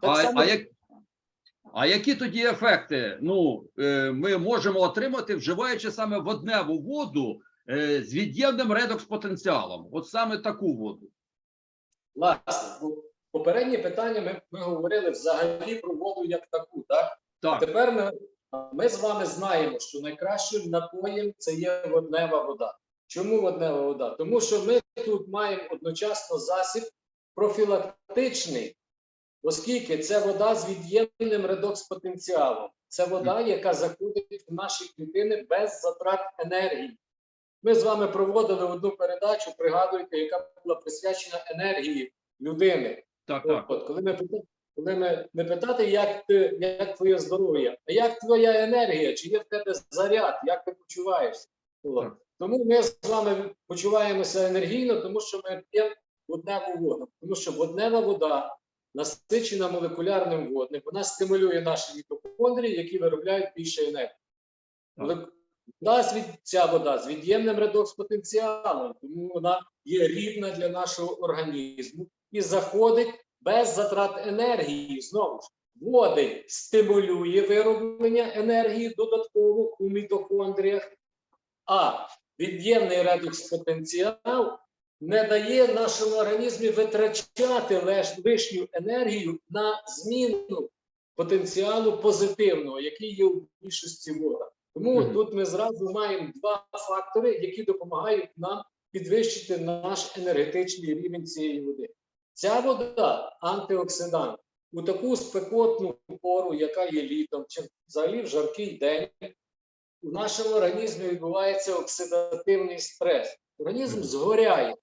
Так А, само а, як, а які тоді ефекти ну, е, ми можемо отримати, вживаючи саме водневу воду е, з від'ємним редокс-потенціалом? От саме таку воду. власне, попереднє питання ми, ми говорили взагалі про воду як таку, так? А Так, тепер ми, ми з вами знаємо, що найкращим напоєм це є воднева вода. Чому воднева вода? Тому що ми тут маємо одночасно засіб профілактичний, оскільки це вода з від'ємним редокс-потенціалом. Це вода, яка заходить в наші клітини без затрат енергії. Ми з вами проводили одну передачу, пригадуєте, яка була присвячена енергії людини. так, так. от, коли ми коли ми не питати, як ти, як твоє здоров'я, а як твоя енергія, чи є в тебе заряд, як ти почуваєшся? От. Тому ми з вами почуваємося енергійно, тому що ми п'ємо водневу воду. Тому що воднева вода насичена молекулярним водним, вона стимулює наші мітохондрії, які виробляють більше енергії. Від, ця вода з від'ємним редокс-потенціалом, тому вона є рідна для нашого організму і заходить без затрат енергії. Знову ж, водень стимулює вироблення енергії додатково у мітохондріях, а від'ємний редокс-потенціал не дає нашому організмі витрачати лиш- лишню енергію на зміну потенціалу позитивного, який є у більшості вода. Тому Мгм. тут ми зразу маємо два фактори, які допомагають нам підвищити наш енергетичний рівень цієї води. Ця вода антиоксидант у таку спекотну пору, яка є літом, чи взагалі в жаркий день, у нашому організмі відбувається оксидативний стрес. Організм згоряє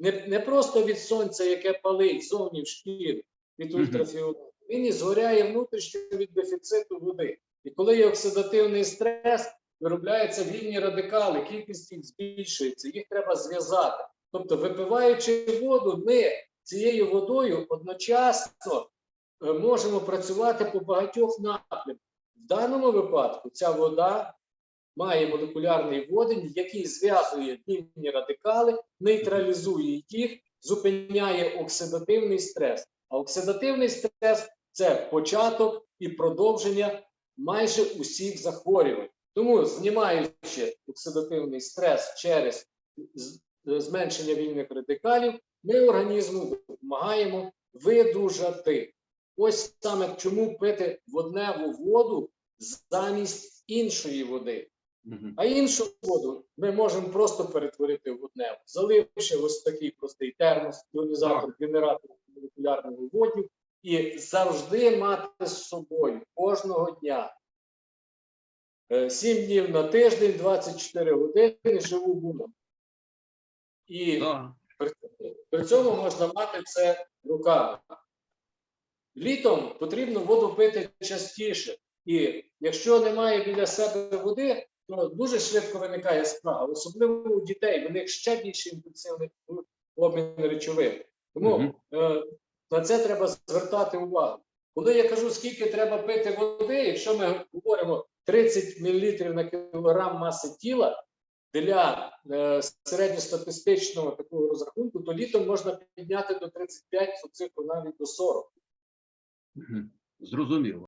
не, не просто від сонця, яке палить зовні в шкірі від ультрафіолету, він і згоряє внутрішньо від дефіциту води. І коли є оксидативний стрес, виробляються вільні радикали, кількість їх збільшується, їх треба зв'язати. Тобто, випиваючи воду, ми цією водою одночасно е, можемо працювати по багатьох напрямках. В даному випадку ця вода має молекулярний водень, який зв'язує вільні радикали, нейтралізує їх, зупиняє оксидативний стрес. А оксидативний стрес це початок і продовження майже усіх захворювань. Тому, знімаючи оксидативний стрес через зменшення вільних радикалів, ми організму допомагаємо видужати. Ось саме чому пити водневу воду замість іншої води. А іншу воду ми можемо просто перетворити в водневу, заливши ось такий простий термос, іонізатор, генератор молекулярного водню, і завжди мати з собою кожного дня. 7 днів на тиждень, 24 години живу воду. І при, при цьому можна мати це руками. Літом потрібно воду пити частіше. І якщо немає біля себе води, то дуже швидко виникає справа, особливо у дітей, в них ще більше інтенсивний обмін речовин. Тому Мгм. е, на це треба звертати увагу. Коли я кажу, скільки треба пити води, якщо ми говоримо 30 мл на кілограм маси тіла для е, середньостатистичного такого розрахунку, то літом можна підняти до 35, цифру навіть до 40. Мгм. Зрозуміло.